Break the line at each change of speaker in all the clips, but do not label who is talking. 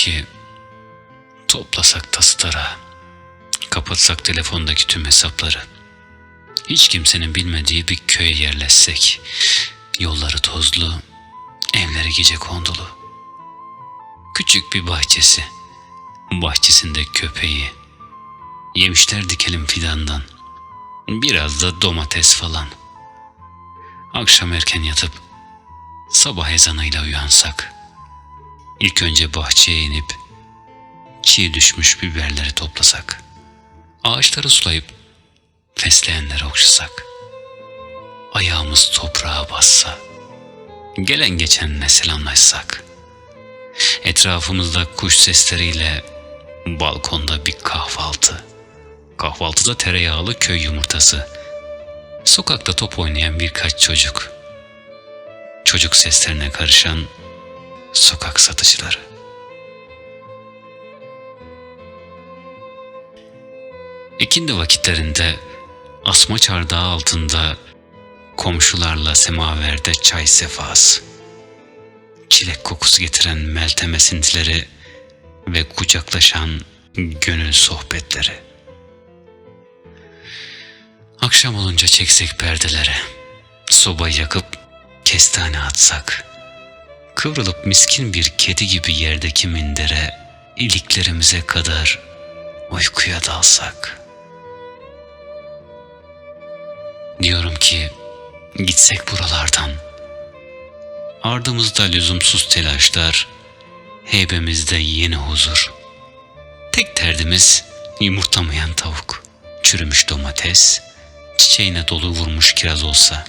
ki toplasak tasıtara, kapatsak telefondaki tüm hesapları. Hiç kimsenin bilmediği bir köye yerleşsek. Yolları tozlu, evleri gece kondulu. Küçük bir bahçesi, bahçesinde köpeği. Yemişler dikelim fidandan. Biraz da domates falan. Akşam erken yatıp sabah ezanıyla uyansak. İlk önce bahçeye inip çiğ düşmüş biberleri toplasak. Ağaçları sulayıp fesleğenleri okşasak. Ayağımız toprağa bassa. Gelen geçenle selamlaşsak. Etrafımızda kuş sesleriyle balkonda bir kahvaltı. Kahvaltıda tereyağlı köy yumurtası. Sokakta top oynayan birkaç çocuk. Çocuk seslerine karışan sokak satıcıları. İkindi vakitlerinde asma çardağı altında komşularla semaverde çay sefası. Çilek kokusu getiren meltem esintileri ve kucaklaşan gönül sohbetleri. Akşam olunca çeksek perdelere, soba yakıp kestane atsak, kıvrılıp miskin bir kedi gibi yerdeki mindere iliklerimize kadar uykuya dalsak. Diyorum ki gitsek buralardan. Ardımızda lüzumsuz telaşlar, heybemizde yeni huzur. Tek derdimiz yumurtlamayan tavuk, çürümüş domates, çiçeğine dolu vurmuş kiraz olsa.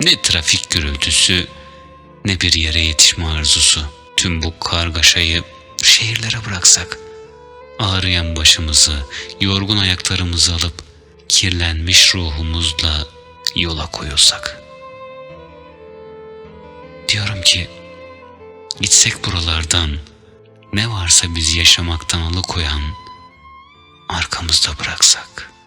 Ne trafik gürültüsü, ne bir yere yetişme arzusu. Tüm bu kargaşayı şehirlere bıraksak. Ağrıyan başımızı, yorgun ayaklarımızı alıp kirlenmiş ruhumuzla yola koyulsak. Diyorum ki gitsek buralardan ne varsa bizi yaşamaktan alıkoyan arkamızda bıraksak.''